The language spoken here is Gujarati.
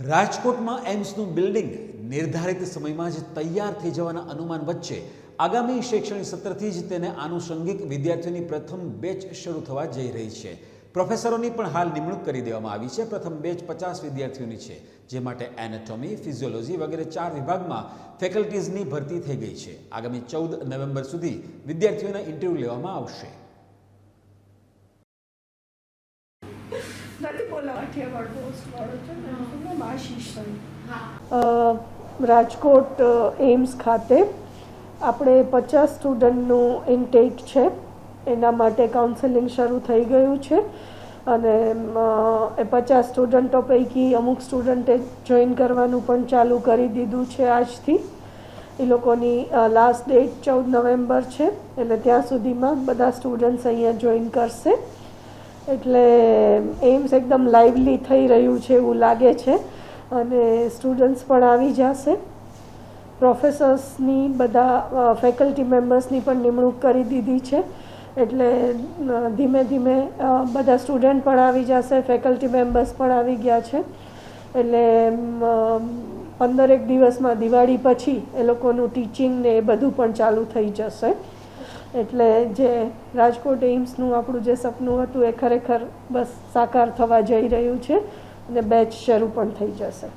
રાજકોટમાં એમ્સનું બિલ્ડિંગ નિર્ધારિત સમયમાં જ તૈયાર થઈ જવાના અનુમાન વચ્ચે આગામી શૈક્ષણિક સત્રથી જ તેને આનુષંગિક વિદ્યાર્થીઓની પ્રથમ બેચ શરૂ થવા જઈ રહી છે. પ્રોફેસરોની પણ હાલ નિમણૂક કરી દેવામાં આવી છે. પ્રથમ બેચ પચાસ વિદ્યાર્થીઓની છે, જે માટે એનેટોમી, ફિઝિયોલોજી વગેરે ચાર વિભાગમાં ફેકલ્ટીઝની ભરતી થઈ ગઈ છે. આગામી ચૌદ નવેમ્બર સુધી વિદ્યાર્થીઓના ઇન્ટરવ્યૂ લેવામાં આવશે. રાજકોટ એમ્સ ખાતે આપણે પચાસ સ્ટુડન્ટનું ઇન્ટેક છે. એના માટે કાઉન્સેલિંગ શરૂ થઈ ગયું છે. અને એ પચાસ સ્ટુડન્ટો પૈકી અમુક સ્ટુડન્ટે જોઈન કરવાનું પણ ચાલુ કરી દીધું છે આજથી. એ લોકોની લાસ્ટ ડેટ ચૌદ નવેમ્બર છે. એટલે ત્યાં સુધીમાં બધા સ્ટુડન્ટ્સ અહીંયા જોઈન કરશે. એટલે એમ્સ એકદમ લાઇવલી થઈ રહ્યું છે એવું લાગે છે. અને સ્ટુડન્ટ્સ પણ આવી જશે. પ્રોફેસર્સની બધા ફેકલ્ટી મેમ્બર્સની પણ નિમણૂક કરી દીધી છે. એટલે ધીમે ધીમે બધા સ્ટુડન્ટ પણ આવી જશે ફેકલ્ટી મેમ્બર્સ પણ આવી ગયા છે. એટલે પંદરેક દિવસમાં દિવાળી પછી એ લોકોનું ટીચિંગ ને એ બધું પણ ચાલુ થઈ જશે. એટલે જે રાજકોટ એમ્સનું આપણું જે સપનું હતું એ ખરેખર બસ સાકાર થવા જઈ રહ્યું છે અને બેચ શરૂ પણ થઈ જશે.